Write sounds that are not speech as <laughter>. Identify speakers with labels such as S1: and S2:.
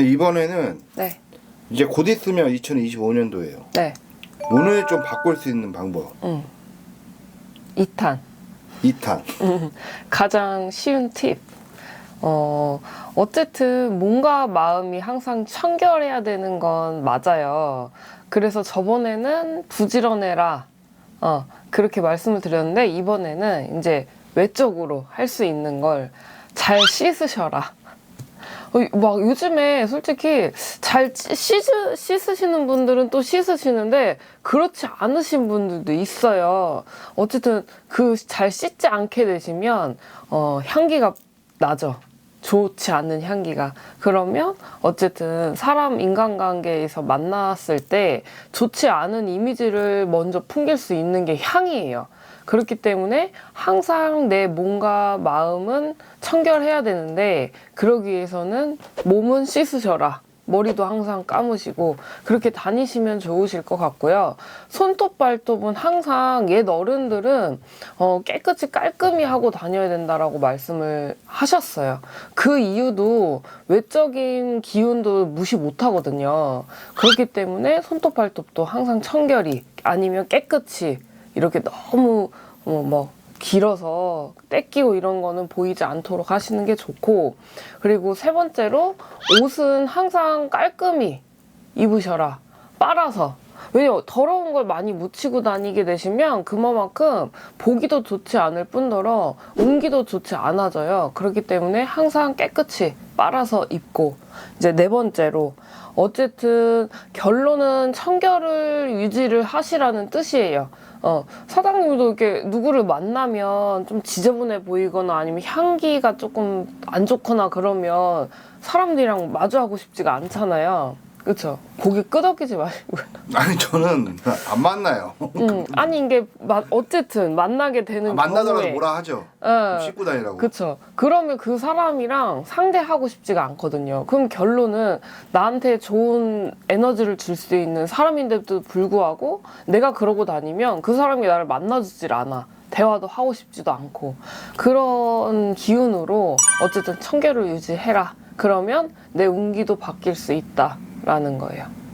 S1: 이번에는
S2: 네.
S1: 이제 곧 있으면 2025년도예요.
S2: 네.
S1: 오늘 좀 바꿀 수 있는 방법.
S2: 음. 2탄.
S1: 2탄.
S2: 가장 쉬운 팁. 어, 어쨌든 몸과 마음이 항상 청결해야 되는 건 맞아요. 그래서 저번에는 부지런해라. 어, 그렇게 말씀을 드렸는데 이번에는 이제 외적으로 할 수 있는 걸 잘 씻으셔라. 어, 막 요즘에 솔직히 잘 찌- 씻으, 씻으시는 분들은 또 씻으시는데 그렇지 않으신 분들도 있어요. 어쨌든 그 잘 씻지 않게 되시면 어, 향기가 나죠. 좋지 않은 향기가. 그러면 어쨌든 사람 인간관계에서 만났을 때 좋지 않은 이미지를 먼저 풍길 수 있는 게 향이에요. 그렇기 때문에 항상 내 몸과 마음은 청결해야 되는데 그러기 위해서는 몸은 씻으셔라. 머리도 항상 감으시고 그렇게 다니시면 좋으실 것 같고요. 손톱 발톱은 항상 옛 어른들은 어, 깨끗이 깔끔히 하고 다녀야 된다라고 말씀을 하셨어요. 그 이유도 외적인 기운도 무시 못 하거든요. 그렇기 때문에 손톱 발톱도 항상 청결히 아니면 깨끗이 이렇게 너무 어, 뭐 길어서 떼끼고 이런 거는 보이지 않도록 하시는 게 좋고 그리고 세 번째로 옷은 항상 깔끔히 입으셔라. 빨아서 왜요 더러운 걸 많이 묻히고 다니게 되시면 그만큼 보기도 좋지 않을 뿐더러 운기도 좋지 않아져요 그렇기 때문에 항상 깨끗이 빨아서 입고 이제 네 번째로 어쨌든 결론은 청결을 유지를 하시라는 뜻이에요. 어, 사장님도 이렇게 누구를 만나면 좀 지저분해 보이거나 아니면 향기가 조금 안 좋거나 그러면 사람들이랑 마주하고 싶지가 않잖아요. 그쵸? 고개 끄덕이지 마시고. <laughs>
S1: 아니 저는 안 만나요.
S2: 음, 아니, 이게, 마- 어쨌든 만나게 되는
S1: 아, 만나더라도
S2: 경우에.
S1: 뭐라 하죠.
S2: 어,
S1: 씻고 다니라고.
S2: 그쵸. 그러면 그 사람이랑 상대하고 싶지가 않거든요. 그럼 결론은 나한테 좋은 에너지를 줄 수 있는 사람인데도 불구하고 내가 그러고 다니면 그 사람이 나를 만나주질 않아. 대화도 하고 싶지도 않고. 그런 기운으로 어쨌든 청결을 유지해라. 그러면 내 운기도 바뀔 수 있다 라는 거예요.